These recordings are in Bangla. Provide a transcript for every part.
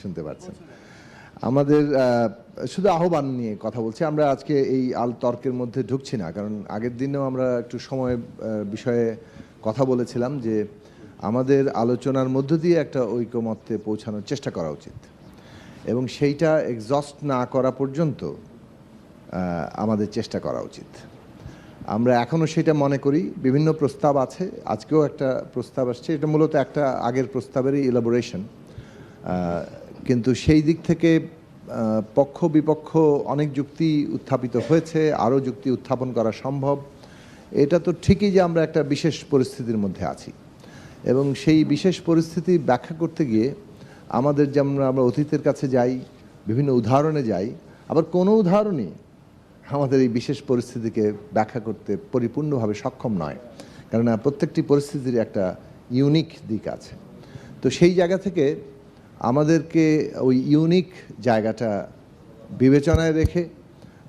শুনতে পাচ্ছেন। আমাদের শুধু আহ্বান নিয়ে কথা বলছি, আমরা আজকে এই আল তর্কের মধ্যে ঢুকছি না, কারণ আগের দিনেও আমরা একটু সময় বিষয়ে কথা বলেছিলাম যে আমাদের আলোচনার মধ্য দিয়ে একটা ঐকমত্যে পৌঁছানোর চেষ্টা করা উচিত। এবং সেইটা এক্সস্ট না করা পর্যন্ত আমাদের চেষ্টা করা উচিত। আমরা এখনও সেটা মনে করি, বিভিন্ন প্রস্তাব আছে, আজকেও একটা প্রস্তাব আসছে, এটা মূলত একটা আগের প্রস্তাবেরই ইলাবোরেশন কিন্তু সেই দিক থেকে পক্ষ বিপক্ষ অনেক যুক্তি উত্থাপিত হয়েছে, আরও যুক্তি উত্থাপন করা সম্ভব। এটা তো ঠিকই যে আমরা একটা বিশেষ পরিস্থিতির মধ্যে আছি। এবং সেই বিশেষ পরিস্থিতি ব্যাখ্যা করতে গিয়ে আমাদের যেমন আমরা অতীতের কাছে যাই, বিভিন্ন উদাহরণে যাই, আবার কোনো উদাহরণই আমাদের এই বিশেষ পরিস্থিতিকে ব্যাখ্যা করতে পরিপূর্ণভাবে সক্ষম নয়। কেননা প্রত্যেকটি পরিস্থিতির একটা ইউনিক দিক আছে। তো সেই জায়গা থেকে আমাদেরকে ওই ইউনিক জায়গাটা বিবেচনায় রেখে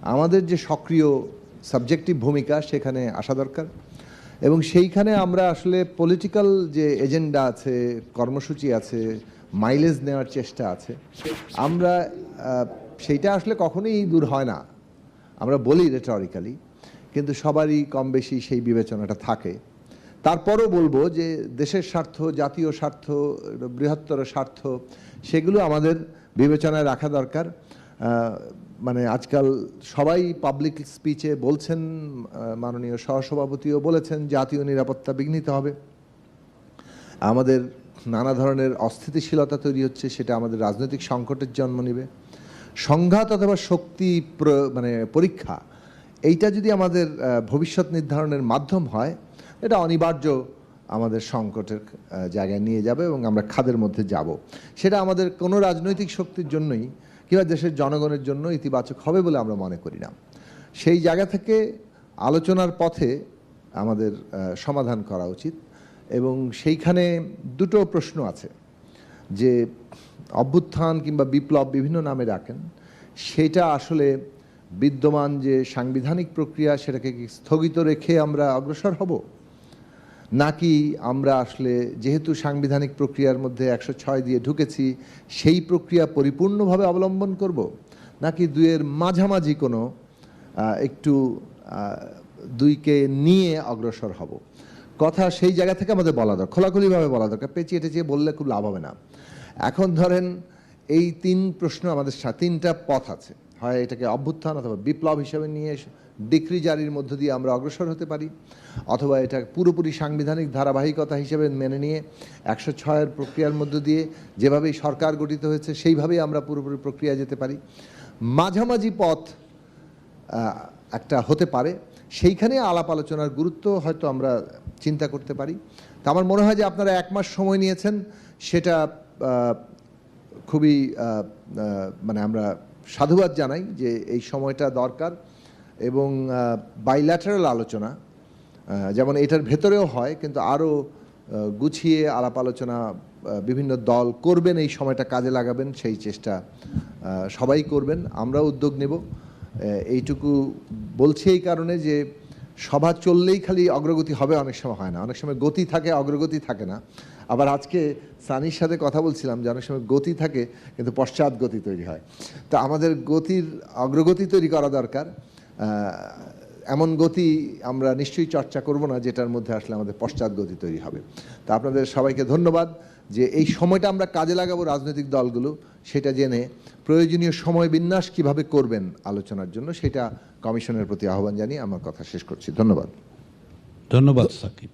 আমাদের যে সক্রিয় সাবজেক্টিভ ভূমিকা সেখানে আসা দরকার। এবং সেইখানে আমরা আসলে পলিটিক্যাল যে এজেন্ডা আছে, কর্মসূচি আছে মাইলেজ নেওয়ার চেষ্টা আছে, আমরা সেইটা আসলে কখনোই দূর হয় না। আমরা বলি রেটরিক্যালি কিন্তু সবারই কম বেশি সেই বিবেচনাটা থাকে। তারপরও বলব যে দেশের স্বার্থ, জাতীয় স্বার্থ, বৃহত্তর স্বার্থ, সেগুলো আমাদের বিবেচনায় রাখা দরকার। মানে আজকাল সবাই পাবলিক স্পিচে বলছেন মাননীয় সহসভাপতিও বলেছেন, জাতীয় নিরাপত্তা বিঘ্নিত হবে। আমাদের নানা ধরনের অস্থিতিশীলতা তৈরি হচ্ছে, সেটা আমাদের রাজনৈতিক সংকটের জন্ম নেবে। সংঘাত অথবা শক্তি মানে পরীক্ষা, এইটা যদি আমাদের ভবিষ্যৎ নির্ধারণের মাধ্যম হয় এটা অনিবার্য আমাদের সংকটের জায়গায় নিয়ে যাবে এবং আমরা খাদের মধ্যে যাব। সেটা আমাদের কোনো রাজনৈতিক শক্তির জন্যই কিংবা দেশের জনগণের জন্য ইতিবাচক হবে বলে আমরা মনে করি না। সেই জায়গা থেকে আলোচনার পথে আমাদের সমাধান করা উচিত এবং সেইখানে দুটো প্রশ্ন আছে। যে অভ্যুত্থান কিংবা বিপ্লব বিভিন্ন নামে ডাকেন, সেটা আসলে বিদ্যমান যে সাংবিধানিক প্রক্রিয়া সেটাকে স্থগিত রেখে আমরা অগ্রসর হব? নাকি আমরা আসলে যেহেতু সাংবিধানিক প্রক্রিয়ার মধ্যে একশো ছয় দিয়ে ঢুকেছি, সেই প্রক্রিয়া পরিপূর্ণভাবে অবলম্বন করব? নাকি দুয়ের মাঝামাঝি কোনো একটু দুইকে নিয়ে অগ্রসর হব? কথা সেই জায়গা থেকে আমাদের বলা দরকার, খোলাখুলিভাবে বলা দরকার, পেঁচিয়ে টেচিয়ে বললে খুব লাভ হবে না। এখন ধরেন, এই তিন প্রশ্ন আমাদের তিনটা পথ আছে। হয় এটাকে অভ্যুত্থান অথবা বিপ্লব হিসেবে নিয়ে ডিক্রি জারির মধ্য দিয়ে আমরা অগ্রসর হতে পারি, অথবা এটা পুরোপুরি সাংবিধানিক ধারাবাহিকতা হিসেবে মেনে নিয়ে একশো ছয়ের প্রক্রিয়ার মধ্য দিয়ে যেভাবেই সরকার গঠিত হয়েছে, সেইভাবেই আমরা পুরোপুরি প্রক্রিয়া যেতে পারি। মাঝামাঝি পথ একটা হতে পারে, সেইখানে আলাপ আলোচনার গুরুত্ব হয়তো আমরা চিন্তা করতে পারি। তা আমার মনে হয় যে আপনারা এক মাস সময় নিয়েছেন, সেটা খুবই মানে আমরা সাধুবাদ জানাই যে এই সময়টা দরকার। এবং বাইল্যাটারাল আলোচনা যেমন এটার ভেতরেও হয়, কিন্তু আরও গুছিয়ে আলাপ আলোচনা বিভিন্ন দল করবেন, এই সময়টা কাজে লাগাবেন, সেই চেষ্টা সবাই করবেন, আমরাও উদ্যোগ নেব। এইটুকু বলছি এই কারণে যে, সভা চললেই খালি অগ্রগতি হবে, অনেক সময় হয় না। অনেক সময় গতি থাকে, অগ্রগতি থাকে না। আবার আজকে সানির সাথে কথা বলছিলাম যে, অনেক সময় গতি থাকে, কিন্তু পশ্চাৎ গতি তৈরি হয়। তো আমাদের গতির, অগ্রগতি তৈরি করা দরকার। এমন গতি আমরা নিশ্চয়ই চর্চা করব না, যেটার মধ্যে আসলে আমাদের পশ্চাৎ গতি তৈরি হবে। তা আপনাদের সবাইকে ধন্যবাদ যে এই সময়টা আমরা কাজে লাগাবো রাজনৈতিক দলগুলো, সেটা জেনে প্রয়োজনীয় সময় বিন্যাস কীভাবে করবেন আলোচনার জন্য, সেটা কমিশনের প্রতি আহ্বান জানিয়ে আমার কথা শেষ করছি। ধন্যবাদ। ধন্যবাদ, সাকিব।